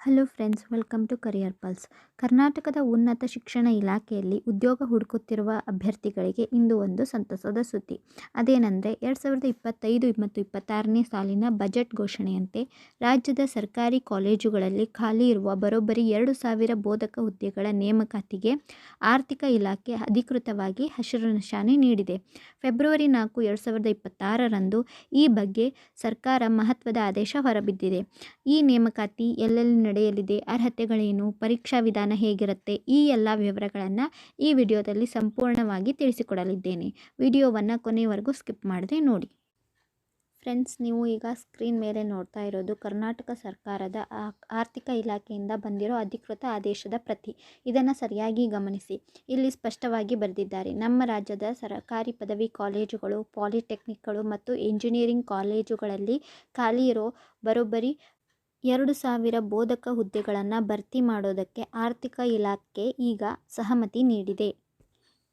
Hello friends, welcome to career pulse. ಕರ್ನಾಟಕದ ಉನ್ನತ ಶಿಕ್ಷಣ ಇಲಾಖೆಯಲ್ಲಿ ಉದ್ಯೋಗ ಹುಡುಕುತ್ತಿರುವ ಅಭ್ಯರ್ಥಿಗಳಿಗೆ ಇಂದು ಒಂದು ಸಂತಸದ ಸುದ್ದಿ. ಅದೇನೆಂದರೆ, ಎರಡು ಸಾವಿರದ ಇಪ್ಪತ್ತೈದು ಮತ್ತು ಇಪ್ಪತ್ತಾರನೇ ಸಾಲಿನ ಬಜೆಟ್ ಘೋಷಣೆಯಂತೆ ರಾಜ್ಯದ ಸರ್ಕಾರಿ ಕಾಲೇಜುಗಳಲ್ಲಿ ಖಾಲಿ ಇರುವ ಬರೋಬ್ಬರಿ ಎರಡು ಸಾವಿರ ಬೋಧಕ ಹುದ್ದೆಗಳ ನೇಮಕಾತಿಗೆ ಆರ್ಥಿಕ ಇಲಾಖೆ ಅಧಿಕೃತವಾಗಿ ಹಸಿರು ನಿಶಾನೆ ನೀಡಿದೆ. ಫೆಬ್ರವರಿ ನಾಲ್ಕು, ಎರಡು ಸಾವಿರದ ಇಪ್ಪತ್ತಾರರಂದು ಈ ಬಗ್ಗೆ ಸರ್ಕಾರ ಮಹತ್ವದ ಆದೇಶ ಹೊರಬಿದ್ದಿದೆ. ಈ ನೇಮಕಾತಿ ಎಲ್ಲೆಲ್ಲಿ ನಡೆಯಲಿದೆ. ಅರ್ಹತೆಗಳೇನು? ಪರೀಕ್ಷಾ ವಿಧಾನ ಹೇಗಿರುತ್ತೆ? ಈ ಎಲ್ಲ ವಿವರಗಳನ್ನು ಈ ವಿಡಿಯೋದಲ್ಲಿ ಸಂಪೂರ್ಣವಾಗಿ ತಿಳಿಸಿಕೊಡಲಿದ್ದೇನೆ. ವಿಡಿಯೋವನ್ನು ಕೊನೆಯವರೆಗೂ ಸ್ಕಿಪ್ ಮಾಡದೆ ನೋಡಿ. ಫ್ರೆಂಡ್ಸ್, ನೀವು ಈಗ ಸ್ಕ್ರೀನ್ ಮೇಲೆ ನೋಡ್ತಾ ಇರೋದು ಕರ್ನಾಟಕ ಸರ್ಕಾರದ ಆರ್ಥಿಕ ಇಲಾಖೆಯಿಂದ ಬಂದಿರೋ ಅಧಿಕೃತ ಆದೇಶದ ಪ್ರತಿ. ಇದನ್ನು ಸರಿಯಾಗಿ ಗಮನಿಸಿ. ಇಲ್ಲಿ ಸ್ಪಷ್ಟವಾಗಿ ಬರೆದಿದ್ದಾರೆ, ನಮ್ಮ ರಾಜ್ಯದ ಸರ್ಕಾರಿ ಪದವಿ ಕಾಲೇಜುಗಳು, ಪಾಲಿಟೆಕ್ನಿಕ್ಗಳು ಮತ್ತು ಇಂಜಿನಿಯರಿಂಗ್ ಕಾಲೇಜುಗಳಲ್ಲಿ ಖಾಲಿ ಇರೋ ಬರೋಬ್ಬರಿ ಎರಡು ಸಾವಿರ ಬೋಧಕ ಹುದ್ದೆಗಳನ್ನು ಭರ್ತಿ ಮಾಡೋದಕ್ಕೆ ಆರ್ಥಿಕ ಇಲಾಖೆ ಈಗ ಸಹಮತಿ ನೀಡಿದೆ.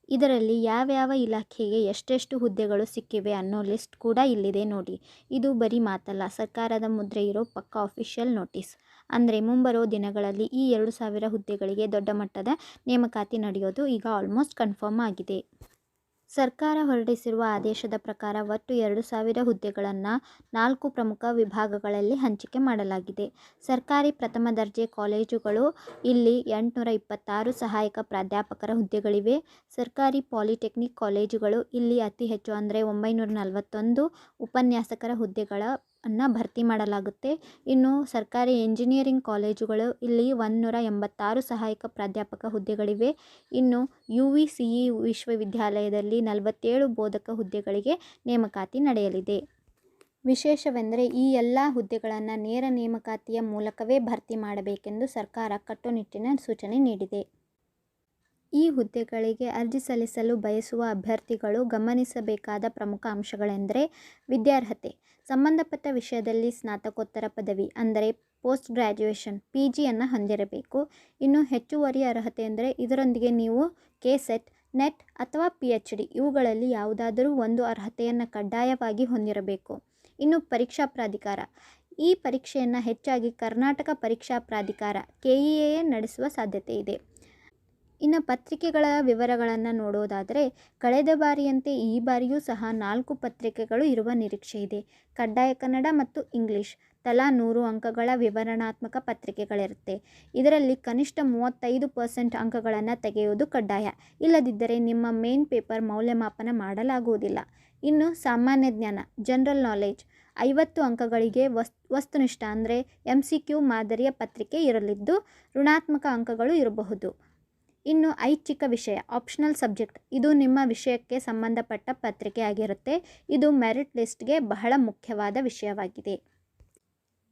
ಇದರಲ್ಲಿ ಯಾವ್ಯಾವ ಇಲಾಖೆಗೆ ಎಷ್ಟೆಷ್ಟು ಹುದ್ದೆಗಳು ಸಿಕ್ಕಿವೆ ಅನ್ನೋ ಲಿಸ್ಟ್ ಕೂಡ ಇಲ್ಲಿದೆ ನೋಡಿ. ಇದು ಬರೀ ಮಾತಲ್ಲ, ಸರ್ಕಾರದ ಮುದ್ರೆ ಇರೋ ಪಕ್ಕ ಅಫಿಷಿಯಲ್ ನೋಟಿಸ್ ಅಂದರೆ ಮುಂಬರೋ ದಿನಗಳಲ್ಲಿ ಈ ಎರಡು ಸಾವಿರ ಹುದ್ದೆಗಳಿಗೆ ದೊಡ್ಡ ಮಟ್ಟದ ನೇಮಕಾತಿ ನಡೆಯೋದು ಈಗ ಆಲ್ಮೋಸ್ಟ್ ಕನ್ಫರ್ಮ್ ಆಗಿದೆ. ಸರ್ಕಾರ ಹೊರಡಿಸಿರುವ ಆದೇಶದ ಪ್ರಕಾರ ಒಟ್ಟು ಎರಡು ಸಾವಿರ ಹುದ್ದೆಗಳನ್ನು ನಾಲ್ಕು ಪ್ರಮುಖ ವಿಭಾಗಗಳಲ್ಲಿ ಹಂಚಿಕೆ ಮಾಡಲಾಗಿದೆ. ಸರ್ಕಾರಿ ಪ್ರಥಮ ದರ್ಜೆ ಕಾಲೇಜುಗಳು ಇಲ್ಲಿ ಎಂಟುನೂರ ಇಪ್ಪತ್ತಾರು ಸಹಾಯಕ ಪ್ರಾಧ್ಯಾಪಕರ ಹುದ್ದೆಗಳಿವೆ. ಸರ್ಕಾರಿ ಪಾಲಿಟೆಕ್ನಿಕ್ ಕಾಲೇಜುಗಳು ಇಲ್ಲಿ ಅತಿ ಹೆಚ್ಚು ಅಂದರೆ ಒಂಬೈನೂರ ನಲವತ್ತೊಂದು ಉಪನ್ಯಾಸಕರ ಹುದ್ದೆಗಳ ಅನ್ನು ಭರ್ತಿ ಮಾಡಲಾಗುತ್ತೆ. ಇನ್ನು ಸರ್ಕಾರಿ ಎಂಜಿನಿಯರಿಂಗ್ ಕಾಲೇಜುಗಳು ಇಲ್ಲಿ ಒಂದುನೂರ ಎಂಬತ್ತಾರು ಸಹಾಯಕ ಪ್ರಾಧ್ಯಾಪಕ ಹುದ್ದೆಗಳಿವೆ. ಇನ್ನು ಯು ವಿ ಸಿ ಇ ವಿಶ್ವವಿದ್ಯಾಲಯದಲ್ಲಿ ನಲವತ್ತೇಳು ಬೋಧಕ ಹುದ್ದೆಗಳಿಗೆ ನೇಮಕಾತಿ ನಡೆಯಲಿದೆ. ವಿಶೇಷವೆಂದರೆ ಈ ಎಲ್ಲ ಹುದ್ದೆಗಳನ್ನು ನೇರ ನೇಮಕಾತಿಯ ಮೂಲಕವೇ ಭರ್ತಿ ಮಾಡಬೇಕೆಂದು ಸರ್ಕಾರ ಕಟ್ಟುನಿಟ್ಟಿನ ಸೂಚನೆ ನೀಡಿದೆ. ಈ ಹುದ್ದೆಗಳಿಗೆ ಅರ್ಜಿ ಸಲ್ಲಿಸಲು ಬಯಸುವ ಅಭ್ಯರ್ಥಿಗಳು ಗಮನಿಸಬೇಕಾದ ಪ್ರಮುಖ ಅಂಶಗಳೆಂದರೆ ವಿದ್ಯಾರ್ಹತೆ, ಸಂಬಂಧಪಟ್ಟ ವಿಷಯದಲ್ಲಿ ಸ್ನಾತಕೋತ್ತರ ಪದವಿ, ಅಂದರೆ ಪೋಸ್ಟ್ ಗ್ರ್ಯಾಜುಯೇಷನ್ ಪಿ ಜಿಯನ್ನು ಹೊಂದಿರಬೇಕು. ಇನ್ನು ಹೆಚ್ಚುವರಿ ಅರ್ಹತೆ ಅಂದರೆ ಇದರೊಂದಿಗೆ ನೀವು ಕೆ ಸೆಟ್, ನೆಟ್ ಅಥವಾ ಪಿ ಎಚ್ ಡಿ ಇವುಗಳಲ್ಲಿ ಯಾವುದಾದರೂ ಒಂದು ಅರ್ಹತೆಯನ್ನು ಕಡ್ಡಾಯವಾಗಿ ಹೊಂದಿರಬೇಕು. ಇನ್ನು ಪರೀಕ್ಷಾ ಪ್ರಾಧಿಕಾರ, ಈ ಪರೀಕ್ಷೆಯನ್ನು ಹೆಚ್ಚಾಗಿ ಕರ್ನಾಟಕ ಪರೀಕ್ಷಾ ಪ್ರಾಧಿಕಾರ, ಕೆ ಇ ಎ ನಡೆಸುವ ಸಾಧ್ಯತೆ ಇದೆ. ಇನ್ನು ಪತ್ರಿಕೆಗಳ ವಿವರಗಳನ್ನು ನೋಡೋದಾದರೆ, ಕಳೆದ ಬಾರಿಯಂತೆ ಈ ಬಾರಿಯೂ ಸಹ ನಾಲ್ಕು ಪತ್ರಿಕೆಗಳು ಇರುವ ನಿರೀಕ್ಷೆ ಇದೆ. ಕಡ್ಡಾಯ ಕನ್ನಡ ಮತ್ತು ಇಂಗ್ಲಿಷ್ ತಲಾ ನೂರು ಅಂಕಗಳ ವಿವರಣಾತ್ಮಕ ಪತ್ರಿಕೆಗಳಿರುತ್ತೆ. ಇದರಲ್ಲಿ ಕನಿಷ್ಠ ಮೂವತ್ತೈದು ಪರ್ಸೆಂಟ್ ಅಂಕಗಳನ್ನು ತೆಗೆಯುವುದು ಕಡ್ಡಾಯ. ಇಲ್ಲದಿದ್ದರೆ ನಿಮ್ಮ ಮೇನ್ ಪೇಪರ್ ಮೌಲ್ಯಮಾಪನ ಮಾಡಲಾಗುವುದಿಲ್ಲ. ಇನ್ನು ಸಾಮಾನ್ಯ ಜ್ಞಾನ, ಜನರಲ್ ನಾಲೆಜ್ ಐವತ್ತು ಅಂಕಗಳಿಗೆ ವಸ್, ವಸ್ತುನಿಷ್ಠ ಅಂದರೆ ಎಂ ಸಿ ಕ್ಯೂ ಮಾದರಿಯ ಪತ್ರಿಕೆ ಇರಲಿದ್ದು, ಋಣಾತ್ಮಕ ಅಂಕಗಳು ಇರಬಹುದು. ಇನ್ನು ಐಚ್ಛಿಕ ವಿಷಯ ಆಪ್ಷನಲ್ ಸಬ್ಜೆಕ್ಟ್ ಇದು ನಿಮ್ಮ ವಿಷಯಕ್ಕೆ ಸಂಬಂಧಪಟ್ಟ ಪತ್ರಿಕೆ ಆಗಿರುತ್ತೆ ಇದು ಮೆರಿಟ್ ಲಿಸ್ಟ್ಗೆ ಬಹಳ ಮುಖ್ಯವಾದ ವಿಷಯವಾಗಿದೆ.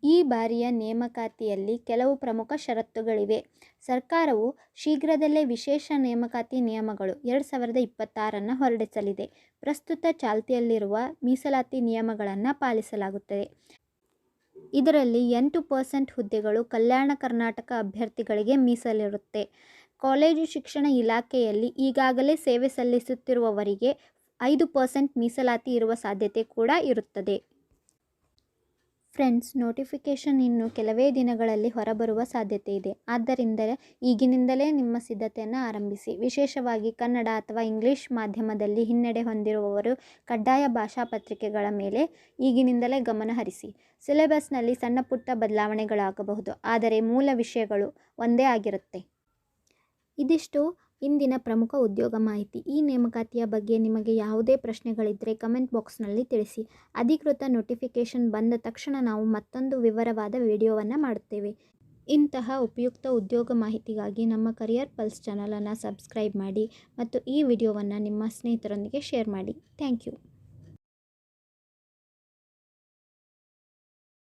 ಈ ಬಾರಿಯ ನೇಮಕಾತಿಯಲ್ಲಿ ಕೆಲವು ಪ್ರಮುಖ ಷರತ್ತುಗಳಿವೆ. ಸರ್ಕಾರವು ಶೀಘ್ರದಲ್ಲೇ ವಿಶೇಷ ನೇಮಕಾತಿ ನಿಯಮಗಳು ಎರಡು ಸಾವಿರದ ಇಪ್ಪತ್ತಾರನ್ನು ಹೊರಡಿಸಲಿದೆ. ಪ್ರಸ್ತುತ ಚಾಲ್ತಿಯಲ್ಲಿರುವ ಮೀಸಲಾತಿ ನಿಯಮಗಳನ್ನು ಪಾಲಿಸಲಾಗುತ್ತದೆ. ಇದರಲ್ಲಿ ಎಂಟು ಪರ್ಸೆಂಟ್ ಹುದ್ದೆಗಳು ಕಲ್ಯಾಣ ಕರ್ನಾಟಕ ಅಭ್ಯರ್ಥಿಗಳಿಗೆ ಮೀಸಲಿರುತ್ತೆ. ಕಾಲೇಜು ಶಿಕ್ಷಣ ಇಲಾಖೆಯಲ್ಲಿ ಈಗಾಗಲೇ ಸೇವೆ ಸಲ್ಲಿಸುತ್ತಿರುವವರಿಗೆ ಐದು ಪರ್ಸೆಂಟ್ ಮೀಸಲಾತಿ ಇರುವ ಸಾಧ್ಯತೆ ಕೂಡ ಇರುತ್ತದೆ. ಫ್ರೆಂಡ್ಸ್, ನೋಟಿಫಿಕೇಷನ್ ಇನ್ನು ಕೆಲವೇ ದಿನಗಳಲ್ಲಿ ಹೊರಬರುವ ಸಾಧ್ಯತೆ ಇದೆ. ಆದ್ದರಿಂದ ಈಗಿನಿಂದಲೇ ನಿಮ್ಮ ಸಿದ್ಧತೆಯನ್ನು ಆರಂಭಿಸಿ. ವಿಶೇಷವಾಗಿ ಕನ್ನಡ ಅಥವಾ ಇಂಗ್ಲಿಷ್ ಮಾಧ್ಯಮದಲ್ಲಿ ಹಿನ್ನಡೆ ಹೊಂದಿರುವವರು ಕಡ್ಡಾಯ ಭಾಷಾ ಪತ್ರಿಕೆಗಳ ಮೇಲೆ ಈಗಿನಿಂದಲೇ ಗಮನ ಹರಿಸಿ. ಸಿಲೆಬಸ್ನಲ್ಲಿ ಸಣ್ಣ ಪುಟ್ಟ ಬದಲಾವಣೆಗಳಾಗಬಹುದು, ಆದರೆ ಮೂಲ ವಿಷಯಗಳು ಒಂದೇ ಆಗಿರುತ್ತೆ. ಇದಿಷ್ಟು ಇಂದಿನ ಪ್ರಮುಖ ಉದ್ಯೋಗ ಮಾಹಿತಿ. ಈ ನೇಮಕಾತಿಯ ಬಗ್ಗೆ ನಿಮಗೆ ಯಾವುದೇ ಪ್ರಶ್ನೆಗಳಿದ್ದರೆ ಕಮೆಂಟ್ ಬಾಕ್ಸ್ನಲ್ಲಿ ತಿಳಿಸಿ. ಅಧಿಕೃತ ನೋಟಿಫಿಕೇಷನ್ ಬಂದ ತಕ್ಷಣ ನಾವು ಮತ್ತೊಂದು ವಿವರವಾದ ವಿಡಿಯೋವನ್ನು ಮಾಡುತ್ತೇವೆ. ಇಂತಹ ಉಪಯುಕ್ತ ಉದ್ಯೋಗ ಮಾಹಿತಿಗಾಗಿ ನಮ್ಮ ಕರಿಯರ್ ಪಲ್ಸ್ ಚಾನಲನ್ನು ಸಬ್ಸ್ಕ್ರೈಬ್ ಮಾಡಿ ಮತ್ತು ಈ ವಿಡಿಯೋವನ್ನು ನಿಮ್ಮ ಸ್ನೇಹಿತರೊಂದಿಗೆ ಶೇರ್ ಮಾಡಿ. Thank you.